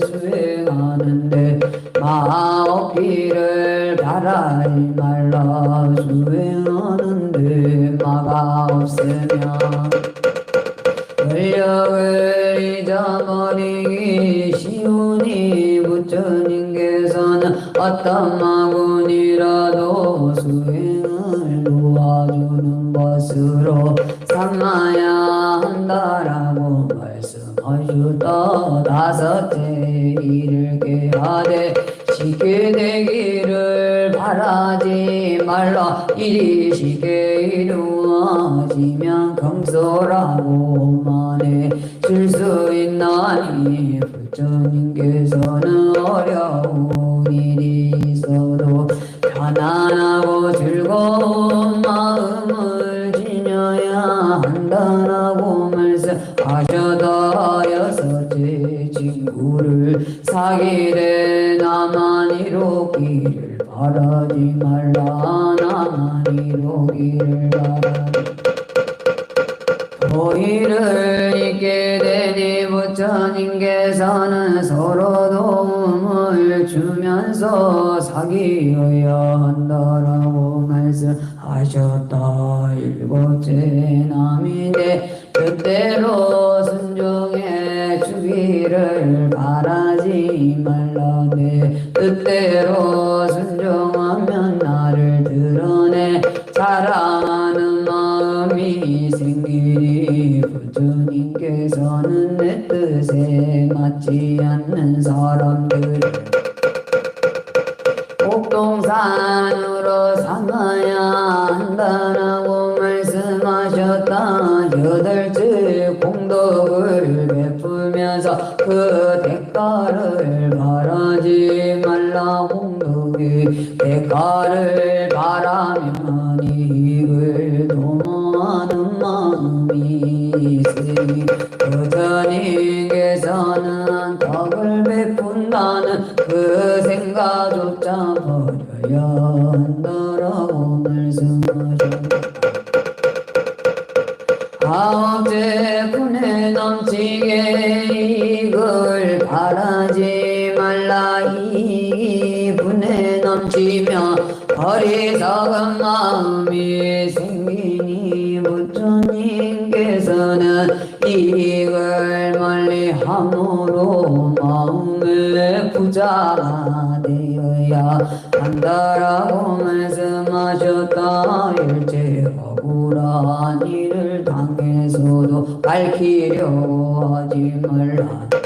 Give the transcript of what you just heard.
수행하는데 마없기를 바라지 말라 수행하는데 마가 없으면 권력을 잊어버리기 쉬우니 부처님께서는 어떤 마군이라도 수행을 도와주는 것으로 삼아야 한다라고 말씀 하셨다 다섯째 일을 깨하되 쉽게 되기를 바라지 말라. 일이 쉽게 이루어지면 금소라고만해 줄수 있나니 부처님께서는 어려운 일이 있어도 편안하고 즐거운 마음을 지녀야 한다 말씀하셔다 여섯째 친구를 사귀되 나만 이루기를 바라지 말라. 나만 이루기를 바라지. 도의를 잊게 되니 부처님께서는 서로 도움을 주면서 사귀어야 한다라고 말씀하셨다. 일곱째 남인데 뜻대로 순종해 주기를 바라지 말라네 뜻대로 순종하면 나를 드러내 사랑하는 마음이 생기니 부처님께서는 내 뜻에 맞지 않는 사람들 옥동산으로 삼아야 한다라고 말씀하셨다 여덟째 공덕을 베풀면서 그 대가를 바라지 말라 공덕의 대가를 바라면 이익을 도모하는 마음이 있으니 부처님께서는 덕을 베푼다는 그 생각조차 버려야 한다라고 말씀 아홉째 분에 넘치게 이걸 바라지 말라. 이 분에 넘치면 어리석은 마음이 생기니 부처님께서는 이걸 멀리 함으로 마음의 부자가 되어야 한다라고 말씀하셨다. 일체 억울한 일을 당해서도 밝히려 하지 말라